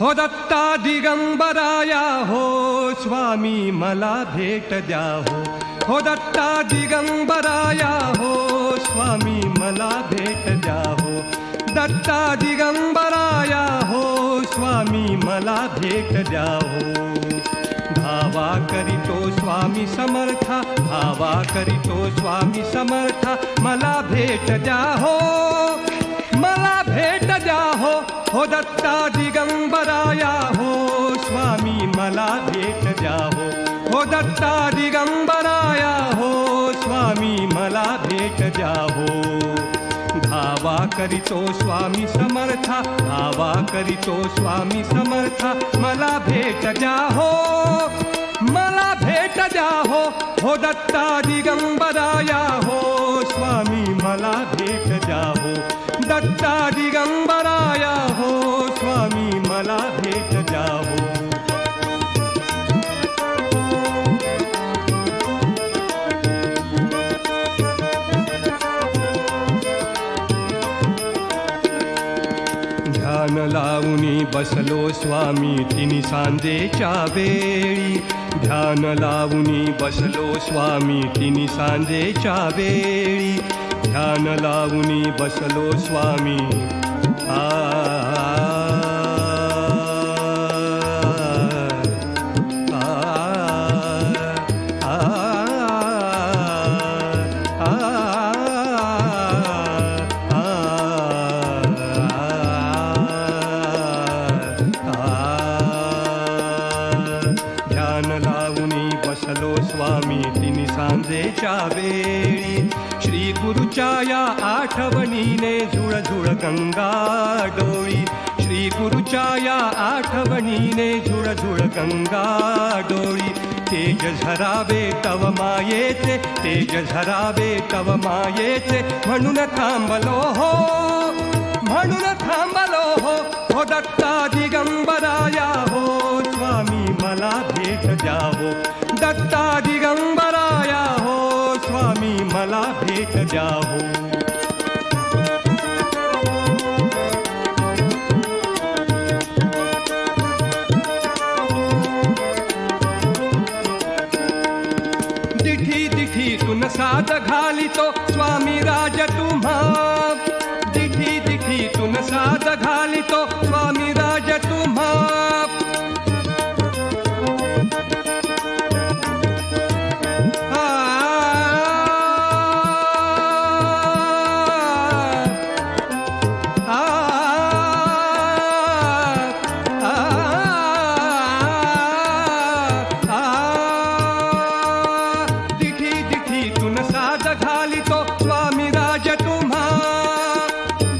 हो दत्ता दिगंबराया हो, स्वामी मला भेट द्या हो. हो दत्ता दिगंबराया हो, स्वामी मला भेट द्या हो. दत्ता दिगंबराया हो, स्वामी मला भेट द्या हो. धावा करीतो स्वामी समर्था, धावा करीतो स्वामी समर्था, मला भेट द्या हो. मला भेट हो दत्ता दिगंबराया हो, स्वामी मला भेट द्या हो दत्ता दिगंबराया हो, स्वामी मला भेट द्या हो धावा करीतो स्वामी समर्था, धावा करीतो स्वामी समर्था, मला भेट द्या मला भेट द्या हो हो दत्ता दिगंबराया हो, स्वामी मला ध्यान लावूनी बसलो स्वामी, तिनी सांजेच्या वेळी ध्यान लावूनी बसलो स्वामी, तिनी सांजेच्या वेळी ध्यान लावूनी बसलो स्वामी. आ. बसलो स्वामी, तिनी सांजेच्या वेळी श्री गुरुच्या या आठवणीने झुळझुळ गंगा डोळी श्री गुरुच्या या आठवणीने झुळझुळ गंगा डोळी तेज झरावे तव मायेचे, तेज झरावे तव मायेचे। म्हणून थांबलो हो, म्हणून थांबलो हो हो दत्ता दिगंबराया बैठ जाओ। दिठी दिठी तुन साध घाली तो स्वामी राज तुम्हा दिठी दिठी तुन साध घाली तो